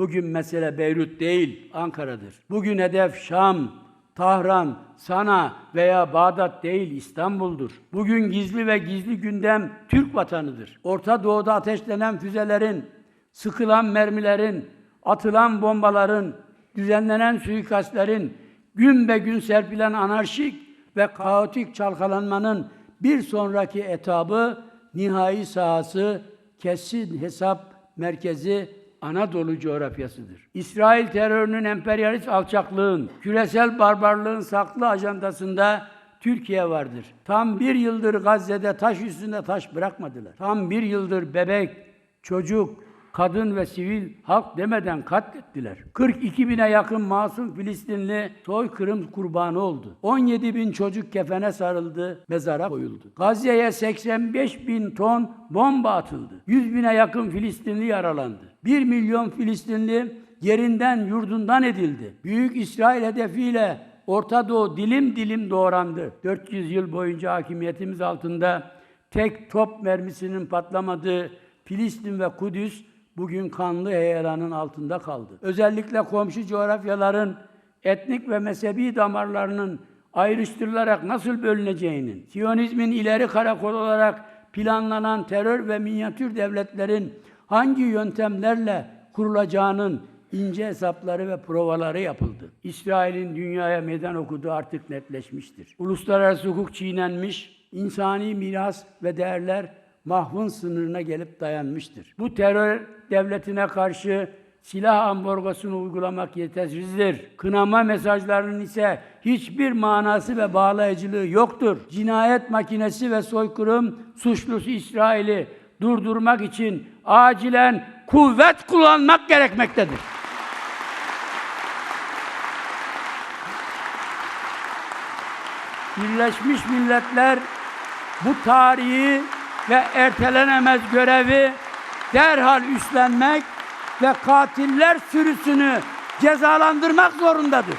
Bugün mesele Beyrut değil, Ankara'dır. Bugün hedef Şam, Tahran, Sana veya Bağdat değil İstanbul'dur. Bugün gizli ve gizli gündem Türk vatanıdır. Orta Doğu'da ateşlenen füzelerin, sıkılan mermilerin, atılan bombaların, düzenlenen suikastlerin, gün be gün serpilen anarşik ve kaotik çalkalanmanın bir sonraki etabı, nihai sahası, kesin hesap merkezi Anadolu coğrafyasıdır. İsrail terörünün emperyalist alçaklığın, küresel barbarlığın saklı ajandasında Türkiye vardır. Tam bir yıldır Gazze'de taş üstünde taş bırakmadılar. Tam bir yıldır bebek, çocuk, kadın ve sivil halk demeden katlettiler. 42 bine yakın masum Filistinli soykırım kurbanı oldu. 17 bin çocuk kefene sarıldı, mezara koyuldu. Gazze'ye 85 bin ton bomba atıldı. 100 bine yakın Filistinli yaralandı. 1 milyon Filistinli yerinden yurdundan edildi. Büyük İsrail hedefiyle Orta Doğu dilim dilim doğrandı. 400 yıl boyunca hakimiyetimiz altında tek top mermisinin patlamadığı Filistin ve Kudüs bugün kanlı heyelanın altında kaldı. Özellikle komşu coğrafyaların etnik ve mezhebi damarlarının ayrıştırılarak nasıl bölüneceğinin, Siyonizmin ileri karakol olarak planlanan terör ve minyatür devletlerin hangi yöntemlerle kurulacağının ince hesapları ve provaları yapıldı. İsrail'in dünyaya meydan okuduğu artık netleşmiştir. Uluslararası hukuk çiğnenmiş, insani miras ve değerler mahvın sınırına gelip dayanmıştır. Bu terör devletine karşı silah ambargosunu uygulamak yetersizdir. Kınama mesajlarının ise hiçbir manası ve bağlayıcılığı yoktur. Cinayet makinesi ve soykırım suçlusu İsrail'i durdurmak için acilen kuvvet kullanmak gerekmektedir. Birleşmiş Milletler bu tarihi ve ertelenemez görevi derhal üstlenmek ve katiller sürüsünü cezalandırmak zorundadır.